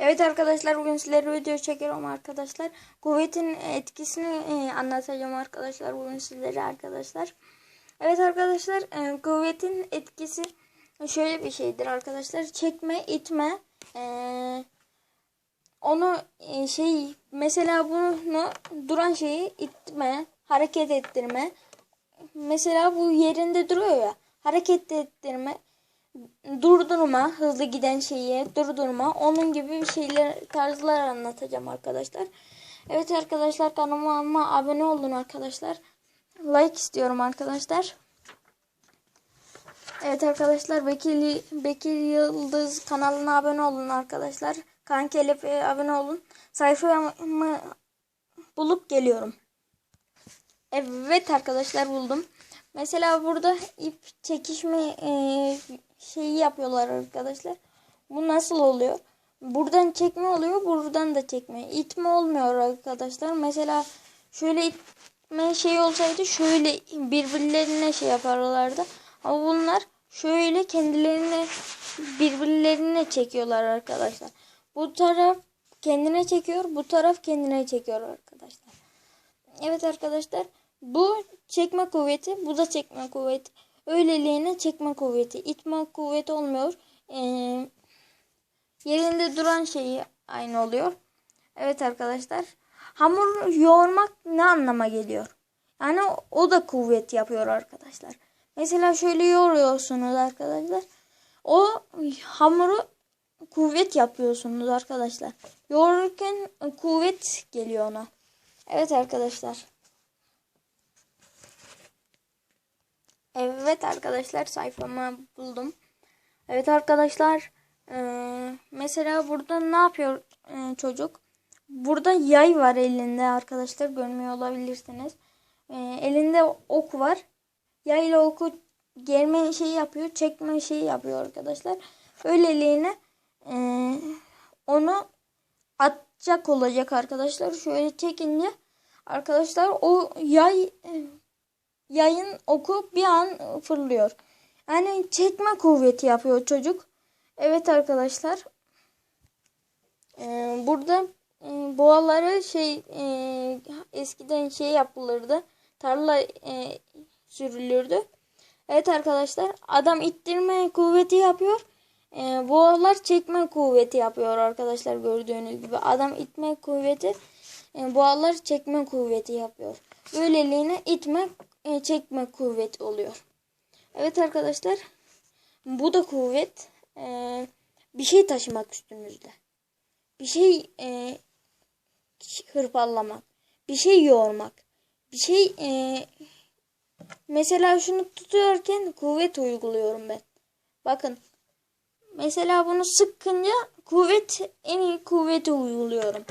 Evet arkadaşlar bugün sizlere video çekiyorum arkadaşlar. Kuvvetin etkisini e, anlatacağım arkadaşlar bugün sizlere arkadaşlar. Evet arkadaşlar e, kuvvetin etkisi şöyle bir şeydir arkadaşlar. Çekme, itme, e, onu şey mesela bunu duran şeyi itme, hareket ettirme. Mesela bu yerinde duruyor ya. Hareket ettirme, durdurma, hızlı giden şeyi durdurma. Onun gibi bir şeyler tarzlar anlatacağım arkadaşlar. Evet arkadaşlar kanalıma abone olun arkadaşlar. Like istiyorum arkadaşlar. Evet arkadaşlar Bekir, Bekir Yıldız kanalına abone olun arkadaşlar. Kanki Elif'e abone olun. Sayfamı bulup geliyorum. Evet arkadaşlar buldum. Mesela burada ip çekişme e, şeyi yapıyorlar arkadaşlar. Bu nasıl oluyor? Buradan çekme oluyor, buradan da çekme. İtme olmuyor arkadaşlar. Mesela şöyle itme şey olsaydı şöyle birbirlerine şey yaparlardı. Ama bunlar şöyle kendilerine birbirlerine çekiyorlar arkadaşlar. Bu taraf kendine çekiyor, bu taraf kendine çekiyor arkadaşlar. Evet arkadaşlar. Bu çekme kuvveti, bu da çekme kuvveti. Öyleliğine çekme kuvveti, itme kuvveti olmuyor. Ee, yerinde duran şeyi aynı oluyor. Evet arkadaşlar. Hamur yoğurmak ne anlama geliyor? Yani o da kuvvet yapıyor arkadaşlar. Mesela şöyle yoğuruyorsunuz arkadaşlar. O hamuru kuvvet yapıyorsunuz arkadaşlar. Yoğururken kuvvet geliyor ona. Evet arkadaşlar. Evet arkadaşlar sayfamı buldum. Evet arkadaşlar ee, mesela burada ne yapıyor e, çocuk? Burada yay var elinde arkadaşlar görmüyor olabilirsiniz. E, elinde ok var. Yay ile oku germe şeyi yapıyor, çekme şeyi yapıyor arkadaşlar. Öyleliğine e, onu atacak olacak arkadaşlar. Şöyle çekince arkadaşlar o yay yayın oku bir an fırlıyor. Yani çekme kuvveti yapıyor çocuk. Evet arkadaşlar. Ee, burada e, boğaları şey e, eskiden şey yapılırdı. Tarla e, sürülürdü. Evet arkadaşlar. Adam ittirme kuvveti yapıyor. E, boğalar çekme kuvveti yapıyor arkadaşlar gördüğünüz gibi. Adam itme kuvveti e, boğalar çekme kuvveti yapıyor. Böyleliğine itme e, çekme kuvvet oluyor. Evet arkadaşlar. Bu da kuvvet. E, bir şey taşımak üstünüzde. Bir şey e, hırpalamak. Bir şey yoğurmak. Bir şey e, mesela şunu tutuyorken kuvvet uyguluyorum ben. Bakın. Mesela bunu sıkınca kuvvet en iyi kuvveti uyguluyorum.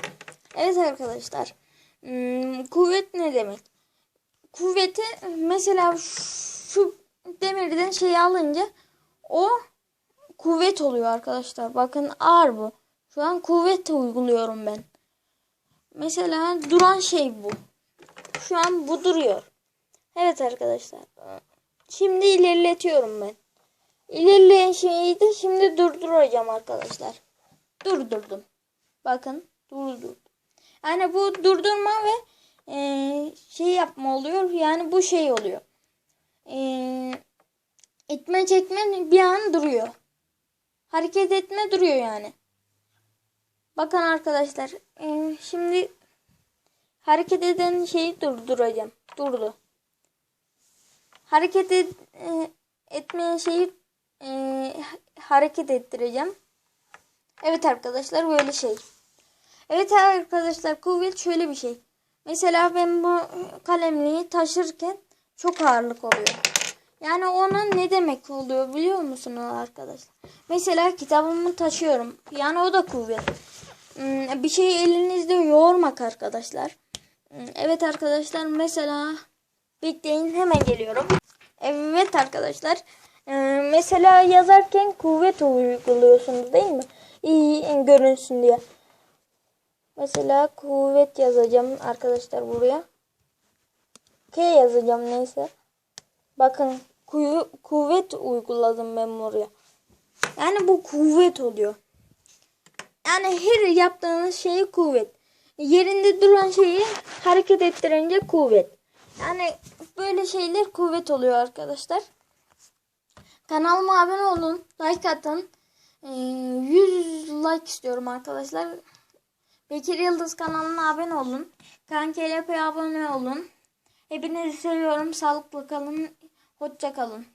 Evet arkadaşlar. Hmm, kuvvet ne demek? Kuvveti mesela şu demirden şeyi alınca o kuvvet oluyor arkadaşlar. Bakın ağır bu. Şu an kuvvet uyguluyorum ben. Mesela duran şey bu. Şu an bu duruyor. Evet arkadaşlar. Şimdi ilerletiyorum ben. İlerleyen şeyi de şimdi durduracağım arkadaşlar. Durdurdum. Bakın durdurdum. Yani bu durdurma ve e, şey yapma oluyor. Yani bu şey oluyor. E, itme çekme bir an duruyor. Hareket etme duruyor yani. Bakın arkadaşlar. E, şimdi hareket eden şeyi durduracağım. Durdu. Hareket et, e, etmeyen şeyi e, hareket ettireceğim. Evet arkadaşlar böyle şey. Evet arkadaşlar kuvvet şöyle bir şey. Mesela ben bu kalemliği taşırken çok ağırlık oluyor. Yani ona ne demek oluyor biliyor musunuz arkadaşlar? Mesela kitabımı taşıyorum. Yani o da kuvvet. Hmm, bir şeyi elinizde yoğurmak arkadaşlar. Hmm, evet arkadaşlar mesela bekleyin hemen geliyorum. Evet arkadaşlar. Ee, mesela yazarken kuvvet uyguluyorsunuz değil mi? İyi görünsün diye. Mesela kuvvet yazacağım arkadaşlar buraya. K yazacağım neyse. Bakın kuvvet uyguladım ben buraya. Yani bu kuvvet oluyor. Yani her yaptığınız şeyi kuvvet. Yerinde duran şeyi hareket ettirince kuvvet. Yani böyle şeyler kuvvet oluyor arkadaşlar. Kanalıma abone olun. Like atın. Ee, 100 like istiyorum arkadaşlar. Bekir Yıldız kanalına abone olun. Kanki LP'ye abone olun. Hepinizi seviyorum. Sağlıklı kalın. Hoşça kalın.